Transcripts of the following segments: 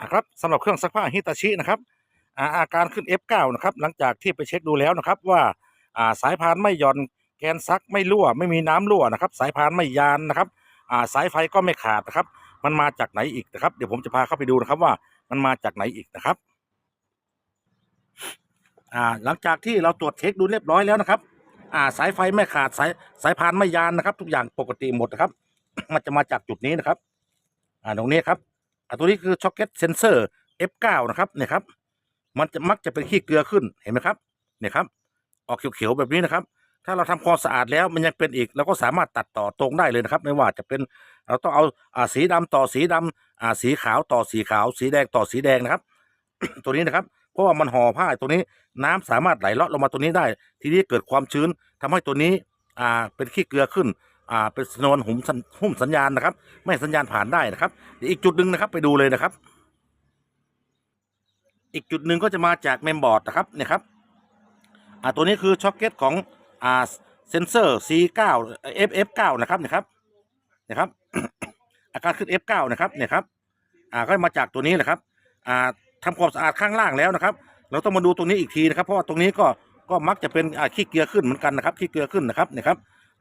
อะครับสำหรับเครื่องซักผ้าฮิตาชินะครับอาอาการขึ้น F9 นะครับหลังจากที่ไปเช็คดูแล้วนะครับว่าาสายพานไม่หย่อนแกนซักไม่รั่ว ไม่มีน้ำรั่วนะครับ สายพานไม่ยานนะครับาสายไฟก็ไม่ขาดนะครับ มันมาจากไหนอีกนะครับ เดี๋ยวผมจะพาเข้าไปดูนะครับว่ามันมาจากไหนอีกนะครับหลังจากที่เราตรวจเช็คดูเรียบร้อยแล้วนะครับาสายไฟไม่ขาดสายสายพานไม่ยานนะครับ ทุกอย่างปกติหมดนะครับ มันจะมาจากจุดนี้นะครับตรงนี้ครับ อ่าตัวนี้คือช็อคเก็ตเซนเซอร์ F9 นะครับเนี่ยครับ มันจะมักจะเป็นขี้เกลือขึ้นเห็นไหมครับเนี่ยครับ ออกเขียวๆแบบนี้นะครับ ถ้าเราทำความสะอาดแล้วมันยังเป็นอีกเราก็สามารถตัดต่อตรงได้เลยนะครับ ไม่ว่าจะเป็นเราต้องเอาอ่าสีดำต่อสีดำอ่าสีขาวต่อสีขาว สีแดงต่อสีแดงนะครับ ตัวนี้นะครับ เพราะว่ามันห่อผ้าตัวนี้น้ำสามารถไหลเลาะลงมาตัวนี้ได้ ทีนี้เกิดความชื้นทำให้ตัวนี้อ่าเป็นขี้เกลือขึ้น อ่าเป็นสนวนหุ่มหุ้มสัญญาณนะครับ ไม่สัญญาณผ่านได้นะครับเดี๋ยวอีกจุดหนึ่งนะครับ ไปดูเลยนะครับ อีกจุดหนึ่งก็จะมาจากเมมบอร์ดนะครับเนี่ยครับอ่าตัวนี้คือช็อคเก็ตของอ่าเซนเซอร์ C9 FF9 นะครับเนี่ยครับเนี่ยครับ อาการขึ้น F9 นะครับเนี่ยครับอ่าก็มาจากตัวนี้แหละครับอ่าทำความสะอาดข้างล่างแล้วนะครับ เราต้องมาดูตรงนี้อีกทีนะครับ เพราะว่าตรงนี้ก็ก็มักจะเป็นอ่าขี้เกียร์ขึ้นเหมือนกันนะครับขี้เกียร์ขึ้นนะครับเนี่ยครับ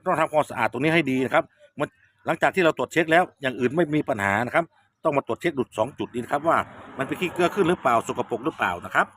ต้องทำความสะอาดตรงนี้ให้ดีนะครับมันหลังจากที่เราตรวจเช็คแล้วอย่างอื่นไม่มีปัญหานะครับ ต้องมาตรวจเช็คดุดสองจุดนี้นะครับว่ามันเป็นขี้เกลือขึ้นหรือเปล่าสกปรกหรือเปล่านะครับ